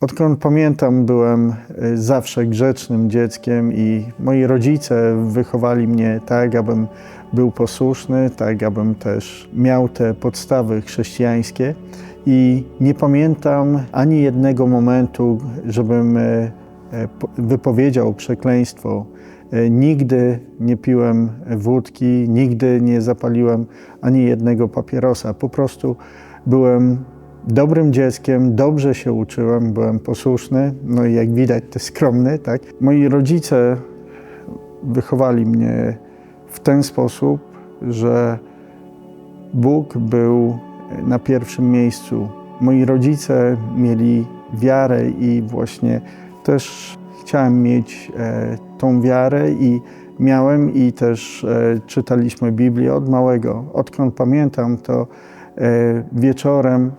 Odkąd pamiętam, byłem y, zawsze grzecznym dzieckiem i moi rodzice wychowali mnie tak, abym był posłuszny, tak, abym też miał te podstawy chrześcijańskie. I nie pamiętam ani jednego momentu, żebym y, po- wypowiedział przekleństwo. Y, Nigdy nie piłem wódki, nigdy nie zapaliłem ani jednego papierosa. Po prostu byłem dobrym dzieckiem, dobrze się uczyłem, byłem posłuszny, no i jak widać też skromny, tak. Moi rodzice wychowali mnie w ten sposób, że Bóg był na pierwszym miejscu. Moi rodzice mieli wiarę i właśnie też chciałem mieć e, tą wiarę i miałem i też e, czytaliśmy Biblię od małego. Odkąd pamiętam, to e, wieczorem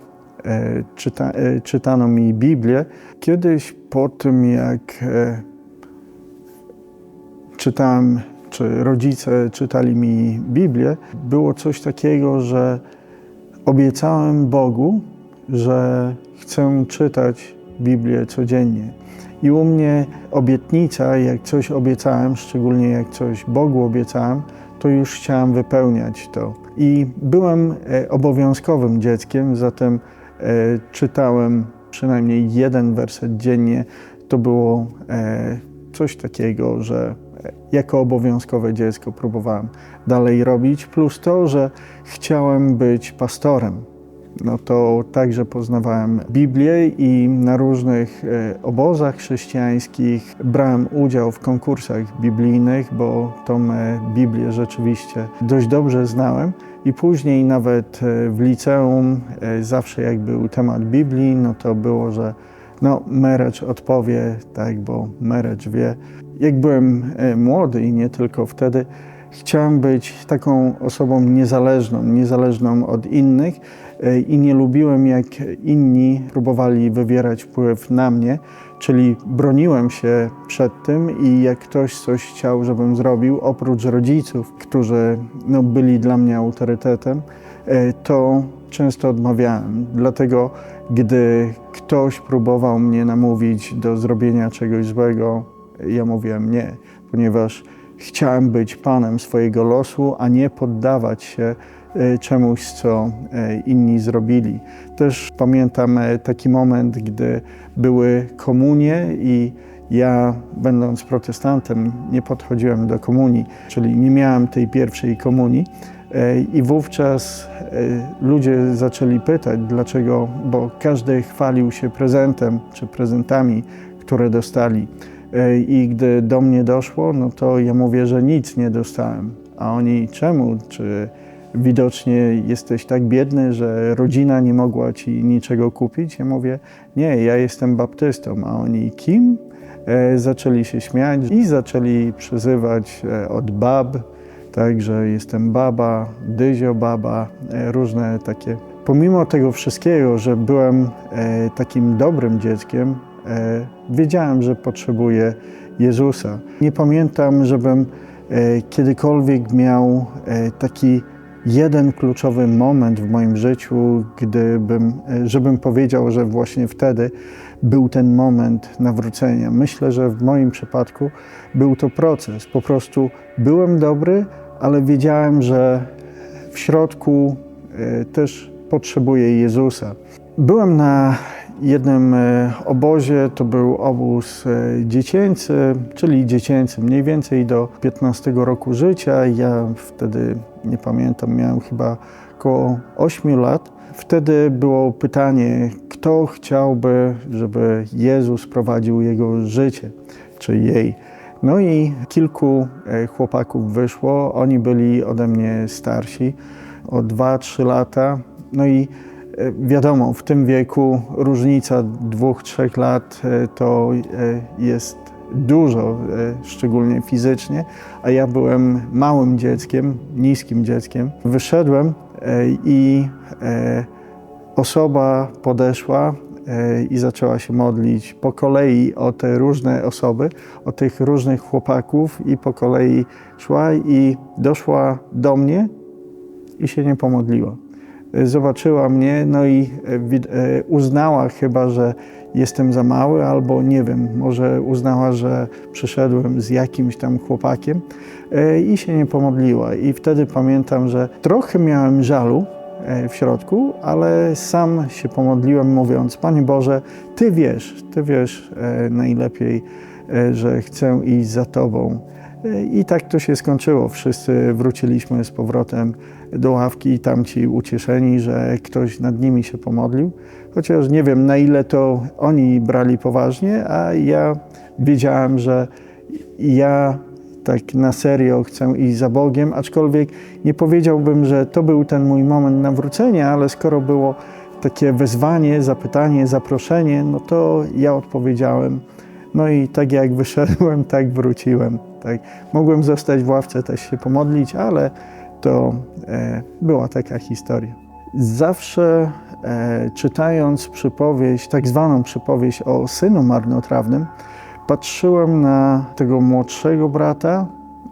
czyta, e, czytano mi Biblię. Kiedyś po tym, jak e, czytałem, czy rodzice czytali mi Biblię, było coś takiego, że obiecałem Bogu, że chcę czytać Biblię codziennie. I u mnie obietnica, jak coś obiecałem, szczególnie jak coś Bogu obiecałem, to już chciałem wypełniać to. I byłem e, obowiązkowym dzieckiem, zatem e, czytałem przynajmniej jeden werset dziennie. To było e, coś takiego, że e, jako obowiązkowe dziecko próbowałem dalej robić, plus to, że chciałem być pastorem. No to także poznawałem Biblię i na różnych e, obozach chrześcijańskich brałem udział w konkursach biblijnych, bo tą e, Biblię rzeczywiście dość dobrze znałem. I później nawet e, w liceum, zawsze jak był temat Biblii, no to było, że no, Merecz odpowie, tak, bo Merecz wie. Jak byłem młody i nie tylko wtedy, chciałem być taką osobą niezależną, niezależną od innych i nie lubiłem, jak inni próbowali wywierać wpływ na mnie, czyli broniłem się przed tym i jak ktoś coś chciał, żebym zrobił, oprócz rodziców, którzy no, byli dla mnie autorytetem, e, to często odmawiałem. Dlatego, gdy ktoś próbował mnie namówić do zrobienia czegoś złego, ja mówiłem nie, ponieważ chciałem być panem swojego losu, a nie poddawać się czemuś, co e, inni zrobili. Też pamiętam e, taki moment, gdy były komunie i ja, będąc protestantem, nie podchodziłem do komunii, czyli nie miałem tej pierwszej komunii. E, I wówczas e, ludzie zaczęli pytać, dlaczego, bo każdy chwalił się prezentem czy prezentami, które dostali. E, I gdy do mnie doszło, no to ja mówię, że nic nie dostałem. A oni czemu? Czy widocznie jesteś tak biedny, że rodzina nie mogła ci niczego kupić? Ja mówię, nie, ja jestem baptystą. A oni kim? E, Zaczęli się śmiać i zaczęli przyzywać e, od bab, tak, że jestem baba, dyzio baba, e, różne takie. Pomimo tego wszystkiego, że byłem e, takim dobrym dzieckiem, e, wiedziałem, że potrzebuję Jezusa. Nie pamiętam, żebym e, kiedykolwiek miał e, taki jeden kluczowy moment w moim życiu, gdybym, e, żebym powiedział, że właśnie wtedy był ten moment nawrócenia. Myślę, że w moim przypadku był to proces. Po prostu byłem dobry, ale wiedziałem, że w środku e, też potrzebuję Jezusa. Byłem na jednym e, obozie, to był obóz e, dziecięcy, czyli dziecięcy mniej więcej do 15 roku życia. Ja wtedy, nie pamiętam, miałem chyba około 8 lat. Wtedy było pytanie, kto chciałby, żeby Jezus prowadził jego życie, czy jej. No i kilku e, chłopaków wyszło, oni byli ode mnie starsi o 2-3 lata. No i wiadomo, w tym wieku różnica 2-3 lat e, to e, jest dużo, e, szczególnie fizycznie, a ja byłem małym dzieckiem, niskim dzieckiem. Wyszedłem e, i e, osoba podeszła e, i zaczęła się modlić po kolei o te różne osoby, o tych różnych chłopaków i po kolei szła i doszła do mnie i się nie pomodliła. E, zobaczyła mnie, no i wid- e, uznała chyba, że jestem za mały, albo nie wiem, może uznała, że przyszedłem z jakimś tam chłopakiem i się nie pomodliła. I wtedy pamiętam, że trochę miałem żalu w środku, ale sam się pomodliłem, mówiąc: Panie Boże, Ty wiesz, Ty wiesz najlepiej, że chcę iść za Tobą. E, I tak to się skończyło. Wszyscy wróciliśmy z powrotem do ławki i tamci ucieszeni, że ktoś nad nimi się pomodlił. Chociaż nie wiem, na ile to oni brali poważnie, a ja wiedziałem, że ja tak na serio chcę iść za Bogiem, aczkolwiek nie powiedziałbym, że to był ten mój moment nawrócenia, ale skoro było takie wezwanie, zapytanie, zaproszenie, no to ja odpowiedziałem. No i tak jak wyszedłem, tak wróciłem. Tak. Mogłem zostać w ławce, też się pomodlić, ale to e, była taka historia. Zawsze e, czytając przypowieść, tak zwaną przypowieść o synu marnotrawnym, patrzyłem na tego młodszego brata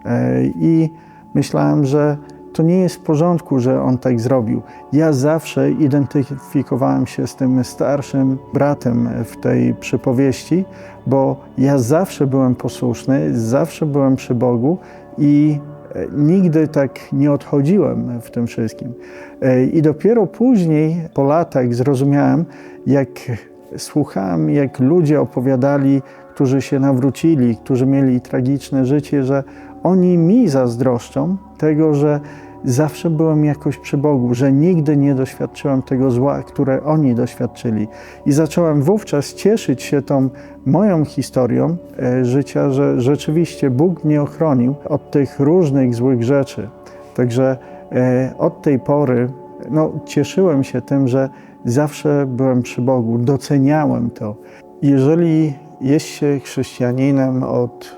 e, i myślałem, że to nie jest w porządku, że on tak zrobił. Ja zawsze identyfikowałem się z tym starszym bratem w tej przypowieści, bo ja zawsze byłem posłuszny, zawsze byłem przy Bogu i e, nigdy tak nie odchodziłem w tym wszystkim. E, I dopiero później, po latach, zrozumiałem, jak słuchałem, jak ludzie opowiadali, którzy się nawrócili, którzy mieli tragiczne życie, że oni mi zazdroszczą tego, że zawsze byłem jakoś przy Bogu, że nigdy nie doświadczyłem tego zła, które oni doświadczyli. I zacząłem wówczas cieszyć się tą moją historią e, życia, że rzeczywiście Bóg mnie ochronił od tych różnych złych rzeczy. Także e, od tej pory no, cieszyłem się tym, że zawsze byłem przy Bogu, doceniałem to. Jeżeli jest się chrześcijaninem od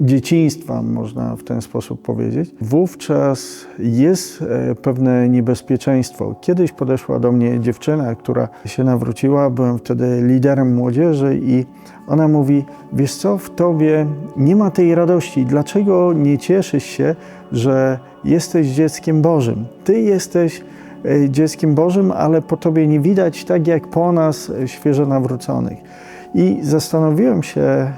dzieciństwa, można w ten sposób powiedzieć, wówczas jest e, pewne niebezpieczeństwo. Kiedyś podeszła do mnie dziewczyna, która się nawróciła, byłem wtedy liderem młodzieży i ona mówi, wiesz co, w tobie nie ma tej radości, dlaczego nie cieszysz się, że jesteś dzieckiem Bożym? Ty jesteś e, dzieckiem Bożym, ale po tobie nie widać tak jak po nas e, świeżo nawróconych. I zastanowiłem się e,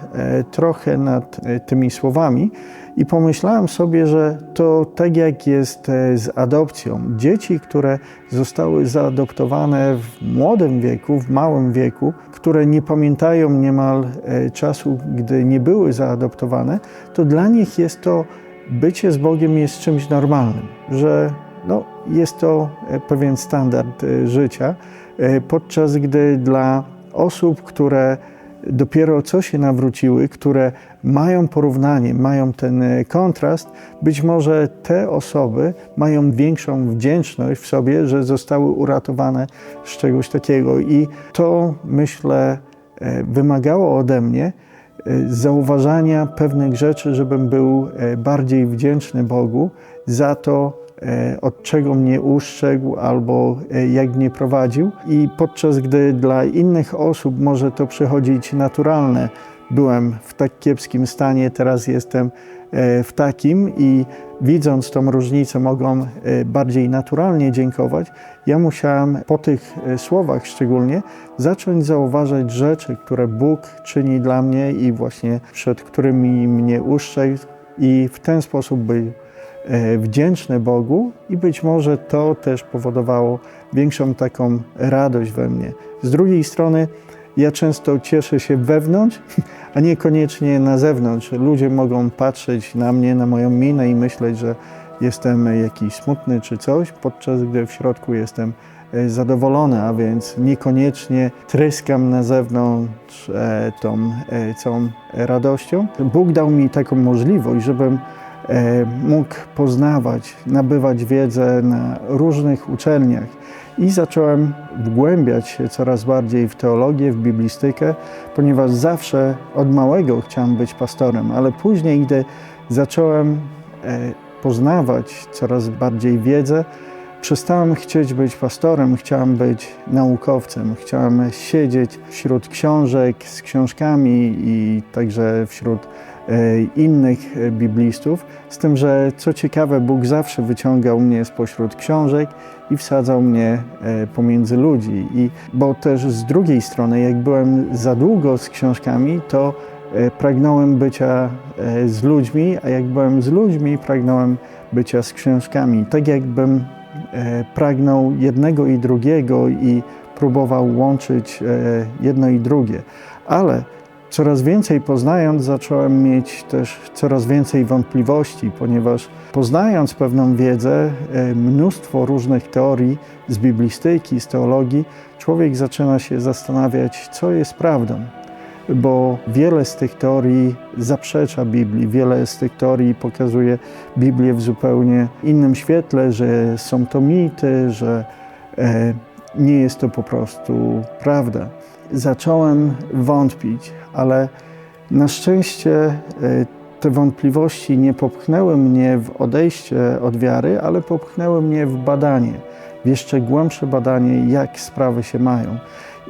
trochę nad e, tymi słowami i pomyślałem sobie, że to tak jak jest e, z adopcją. Dzieci, które zostały zaadoptowane w młodym wieku, w małym wieku, które nie pamiętają niemal czasu, gdy nie były zaadoptowane, to dla nich jest to bycie z Bogiem jest czymś normalnym, że no, jest to pewien standard życia, podczas gdy dla osób, które dopiero co się nawróciły, które mają porównanie, mają ten e, kontrast, być może te osoby mają większą wdzięczność w sobie, że zostały uratowane z czegoś takiego. I to myślę e, wymagało ode mnie e, zauważania pewnych rzeczy, żebym był bardziej wdzięczny Bogu za to, od czego mnie ustrzegł albo e, jak mnie prowadził. I podczas gdy dla innych osób może to przychodzić naturalne, byłem w tak kiepskim stanie, teraz jestem e, w takim i widząc tą różnicę mogą bardziej naturalnie dziękować. Ja musiałem po tych słowach szczególnie zacząć zauważać rzeczy, które Bóg czyni dla mnie i właśnie przed którymi mnie ustrzegł i w ten sposób był E, wdzięczny Bogu i być może to też powodowało większą taką radość we mnie. Z drugiej strony, ja często cieszę się wewnątrz, a niekoniecznie na zewnątrz. Ludzie mogą patrzeć na mnie, na moją minę i myśleć, że jestem jakiś smutny czy coś, podczas gdy w środku jestem e, zadowolony, a więc niekoniecznie tryskam na zewnątrz e, tą całą radością. Bóg dał mi taką możliwość, żebym E, mógł poznawać, nabywać wiedzę na różnych uczelniach. I zacząłem wgłębiać się coraz bardziej w teologię, w biblistykę, ponieważ zawsze od małego chciałem być pastorem, ale później, gdy zacząłem e, poznawać coraz bardziej wiedzę, przestałem chcieć być pastorem, chciałem być naukowcem, chciałem siedzieć wśród książek z książkami i także wśród e, innych e, biblistów, z tym, że co ciekawe, Bóg zawsze wyciągał mnie spośród książek i wsadzał mnie e, pomiędzy ludzi. I, bo też z drugiej strony, jak byłem za długo z książkami, to pragnąłem bycia z ludźmi, a jak byłem z ludźmi, pragnąłem bycia z książkami. Tak jakbym pragnął jednego i drugiego i próbował łączyć jedno i drugie. Ale Coraz więcej poznając, zacząłem mieć też coraz więcej wątpliwości, ponieważ poznając pewną wiedzę, e, mnóstwo różnych teorii z biblistyki, z teologii, człowiek zaczyna się zastanawiać, co jest prawdą. Bo wiele z tych teorii zaprzecza Biblii, wiele z tych teorii pokazuje Biblię w zupełnie innym świetle, że są to mity, że e, nie jest to po prostu prawda zacząłem wątpić, ale na szczęście e, te wątpliwości nie popchnęły mnie w odejście od wiary, ale popchnęły mnie w badanie, w jeszcze głębsze badanie, jak sprawy się mają.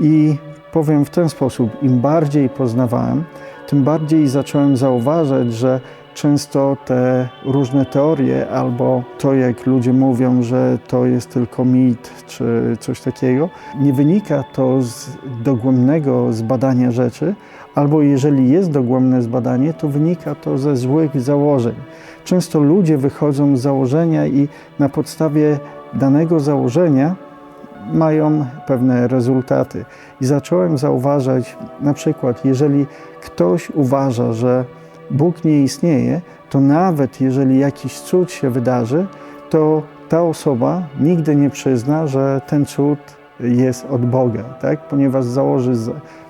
I powiem w ten sposób: im bardziej poznawałem, tym bardziej zacząłem zauważać, że często te różne teorie, albo to, jak ludzie mówią, że to jest tylko mit, czy coś takiego, nie wynika to z dogłębnego zbadania rzeczy, albo jeżeli jest dogłębne zbadanie, to wynika to ze złych założeń. Często ludzie wychodzą z założenia i na podstawie danego założenia mają pewne rezultaty. I zacząłem zauważać, na przykład, jeżeli ktoś uważa, że Bóg nie istnieje, to nawet jeżeli jakiś cud się wydarzy, to ta osoba nigdy nie przyzna, że ten cud jest od Boga, tak? ponieważ założy,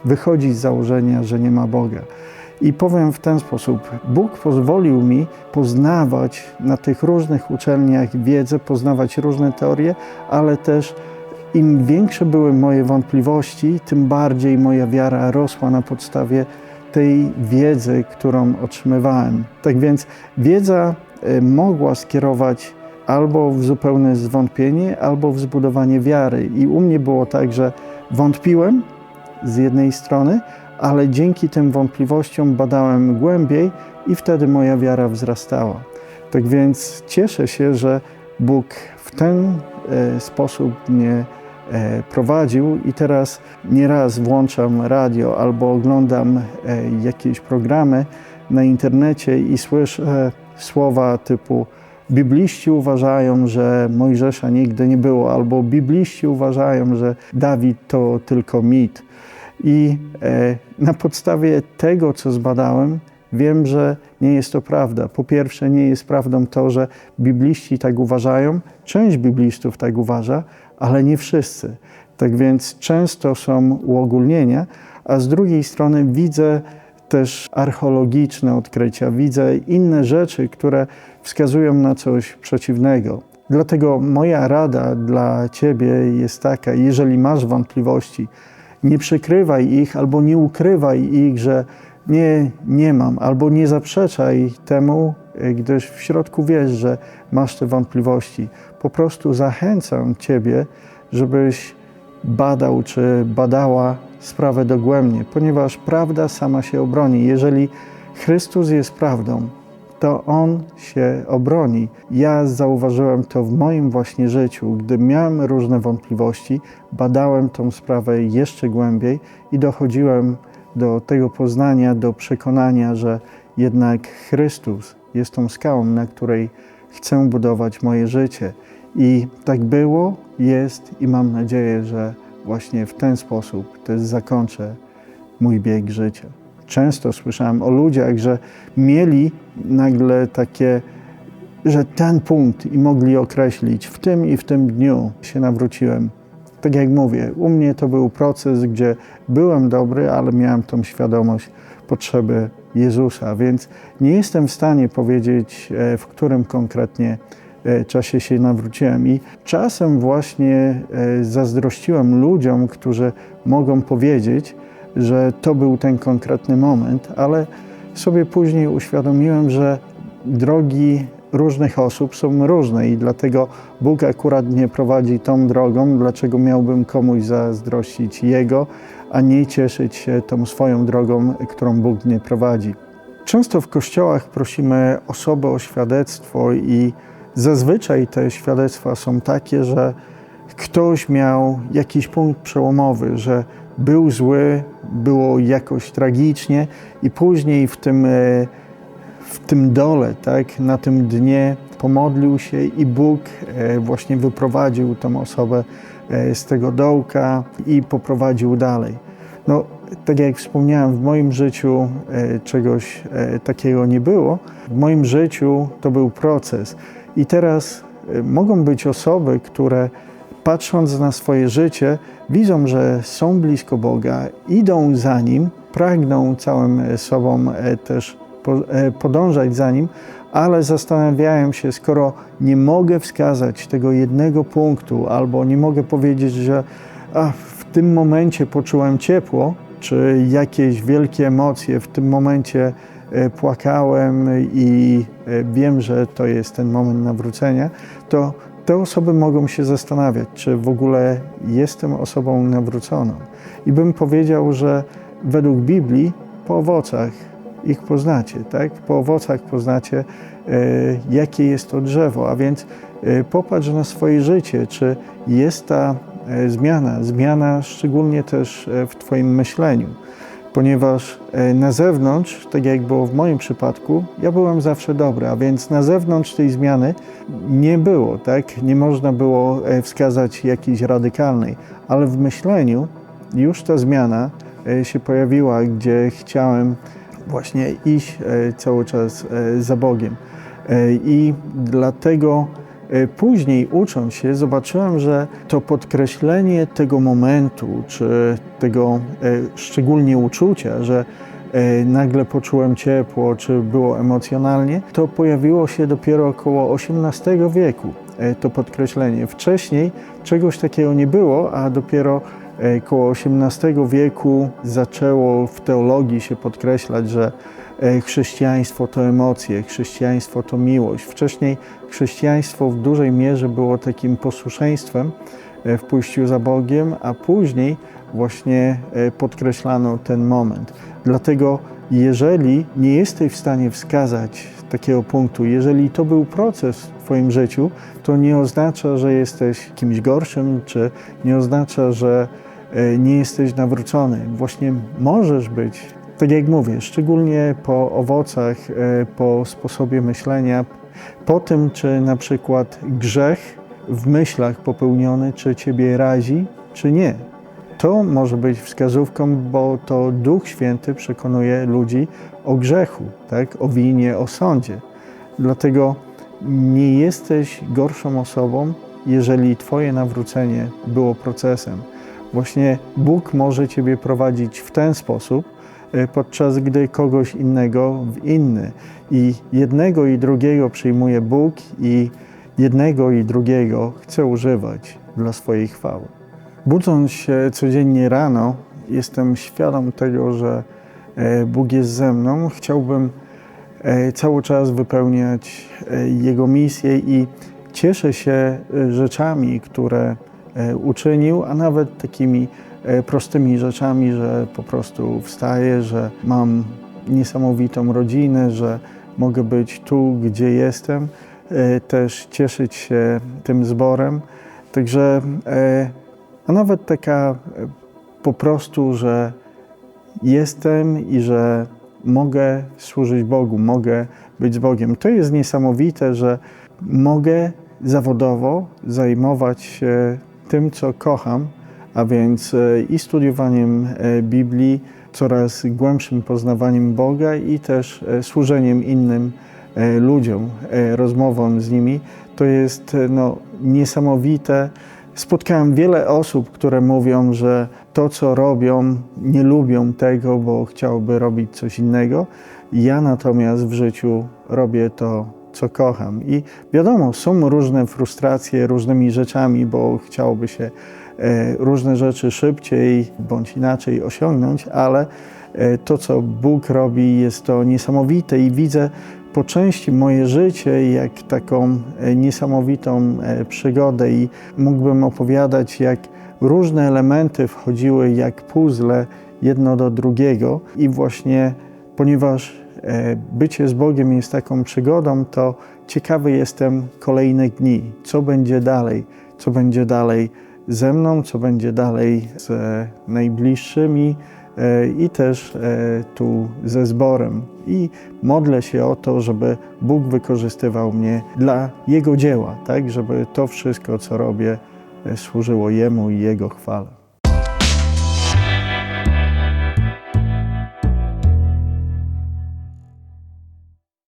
wychodzi z założenia, że nie ma Boga. I powiem w ten sposób: Bóg pozwolił mi poznawać na tych różnych uczelniach wiedzę, poznawać różne teorie, ale też im większe były moje wątpliwości, tym bardziej moja wiara rosła na podstawie tej wiedzy, którą otrzymywałem. Tak więc wiedza e, mogła skierować albo w zupełne zwątpienie, albo w zbudowanie wiary. I u mnie było tak, że wątpiłem z jednej strony, ale dzięki tym wątpliwościom badałem głębiej i wtedy moja wiara wzrastała. Tak więc cieszę się, że Bóg w ten e, sposób mnie prowadził i teraz nieraz włączam radio albo oglądam e, jakieś programy na internecie i słyszę słowa typu Bibliści uważają, że Mojżesza nigdy nie było, albo Bibliści uważają, że Dawid to tylko mit. I e, na podstawie tego, co zbadałem, wiem, że nie jest to prawda. Po pierwsze, nie jest prawdą to, że bibliści tak uważają, część biblistów tak uważa, ale nie wszyscy. Tak więc często są uogólnienia, a z drugiej strony widzę też archeologiczne odkrycia, widzę inne rzeczy, które wskazują na coś przeciwnego. Dlatego moja rada dla Ciebie jest taka: jeżeli masz wątpliwości, nie przykrywaj ich albo nie ukrywaj ich, że nie, nie mam, albo nie zaprzeczaj temu, gdyż w środku wiesz, że masz te wątpliwości. Po prostu zachęcam Ciebie, żebyś badał czy badała sprawę dogłębnie, ponieważ prawda sama się obroni. Jeżeli Chrystus jest prawdą, to On się obroni. Ja zauważyłem to w moim właśnie życiu. Gdy miałem różne wątpliwości, badałem tą sprawę jeszcze głębiej i dochodziłem do tego poznania, do przekonania, że jednak Chrystus jest tą skałą, na której chcę budować moje życie. I tak było, jest i mam nadzieję, że właśnie w ten sposób też zakończę mój bieg życia. Często słyszałem o ludziach, że mieli nagle takie, że ten punkt i mogli określić, w tym i w tym dniu się nawróciłem. Tak jak mówię, u mnie to był proces, gdzie byłem dobry, ale miałem tą świadomość potrzeby Jezusa, więc nie jestem w stanie powiedzieć, e, w którym konkretnie e, czasie się nawróciłem. I czasem właśnie e, zazdrościłem ludziom, którzy mogą powiedzieć, że to był ten konkretny moment, ale sobie później uświadomiłem, że drogi różnych osób są różne i dlatego Bóg akurat mnie prowadzi tą drogą, dlaczego miałbym komuś zazdrościć Jego, a nie cieszyć się tą swoją drogą, którą Bóg mnie prowadzi. Często w kościołach prosimy osobę o świadectwo i zazwyczaj te świadectwa są takie, że ktoś miał jakiś punkt przełomowy, że był zły, było jakoś tragicznie i później w tym, e, w tym dole, tak, na tym dnie pomodlił się i Bóg e, właśnie wyprowadził tą osobę e, z tego dołka i poprowadził dalej. No, tak jak wspomniałem, w moim życiu czegoś takiego nie było. W moim życiu to był proces. I teraz mogą być osoby, które patrząc na swoje życie, widzą, że są blisko Boga, idą za Nim, pragną całym sobą e, też e, podążać za Nim, ale zastanawiają się, skoro nie mogę wskazać tego jednego punktu, albo nie mogę powiedzieć, że w tym momencie poczułem ciepło, czy jakieś wielkie emocje, w tym momencie e, płakałem i wiem, że to jest ten moment nawrócenia, to te osoby mogą się zastanawiać, czy w ogóle jestem osobą nawróconą. I bym powiedział, że według Biblii po owocach ich poznacie, tak? Po owocach poznacie, e, jakie jest to drzewo, a więc e, popatrz na swoje życie, czy jest ta e, zmiana, zmiana szczególnie też w Twoim myśleniu ponieważ na zewnątrz, tak jak było w moim przypadku, ja byłem zawsze dobry, a więc na zewnątrz tej zmiany nie było, tak? Nie można było wskazać jakiejś radykalnej, ale w myśleniu już ta zmiana się pojawiła, gdzie chciałem właśnie iść cały czas za Bogiem. I dlatego E, później ucząc się, zobaczyłem, że to podkreślenie tego momentu, czy tego e, szczególnie uczucia, że e, nagle poczułem ciepło, czy było emocjonalnie, to pojawiło się dopiero około XVIII wieku. To podkreślenie. Wcześniej czegoś takiego nie było, a dopiero około XVIII wieku zaczęło w teologii się podkreślać, że E, chrześcijaństwo to emocje, chrześcijaństwo to miłość. Wcześniej chrześcijaństwo w dużej mierze było takim posłuszeństwem e, w pójściu za Bogiem, a później właśnie e, podkreślano ten moment. Dlatego, jeżeli nie jesteś w stanie wskazać takiego punktu, jeżeli to był proces w Twoim życiu, to nie oznacza, że jesteś kimś gorszym, czy nie oznacza, że nie jesteś nawrócony. Właśnie możesz być tak jak mówię, szczególnie po owocach, e, po sposobie myślenia, po tym, czy na przykład grzech w myślach popełniony, czy ciebie razi, czy nie. To może być wskazówką, bo to Duch Święty przekonuje ludzi o grzechu, tak? o winie, o sądzie. Dlatego nie jesteś gorszą osobą, jeżeli Twoje nawrócenie było procesem. Właśnie Bóg może Ciebie prowadzić w ten sposób, E, podczas gdy kogoś innego w inny. I jednego i drugiego przyjmuje Bóg i jednego i drugiego chce używać dla swojej chwały. Budząc się codziennie rano, jestem świadom tego, że e, Bóg jest ze mną. Chciałbym e, cały czas wypełniać Jego misję i cieszę się rzeczami, które uczynił, a nawet takimi E, prostymi rzeczami, że po prostu wstaję, że mam niesamowitą rodzinę, że mogę być tu, gdzie jestem, e, też cieszyć się tym zborem. Także, e, a nawet taka po prostu, że jestem i że mogę służyć Bogu, mogę być z Bogiem. To jest niesamowite, że mogę zawodowo zajmować się tym, co kocham, a więc e, i studiowaniem e, Biblii, coraz głębszym poznawaniem Boga i też e, służeniem innym ludziom, rozmową z nimi. To jest no, niesamowite. Spotkałem wiele osób, które mówią, że to, co robią, nie lubią tego, bo chciałby robić coś innego. Ja natomiast w życiu robię to, co kocham. I wiadomo, są różne frustracje różnymi rzeczami, bo chciałoby się E, różne rzeczy szybciej bądź inaczej osiągnąć, ale e, to, co Bóg robi, jest to niesamowite i widzę po części moje życie jak taką e, niesamowitą przygodę i mógłbym opowiadać, jak różne elementy wchodziły jak puzzle jedno do drugiego i właśnie ponieważ bycie z Bogiem jest taką przygodą, to ciekawy jestem kolejnych dni, co będzie dalej, co będzie dalej ze mną, co będzie dalej z e, najbliższymi? E, i też e, tu ze zborem. I modlę się o to, żeby Bóg wykorzystywał mnie dla Jego dzieła, tak, żeby to wszystko, co robię, e, służyło Jemu i Jego chwale.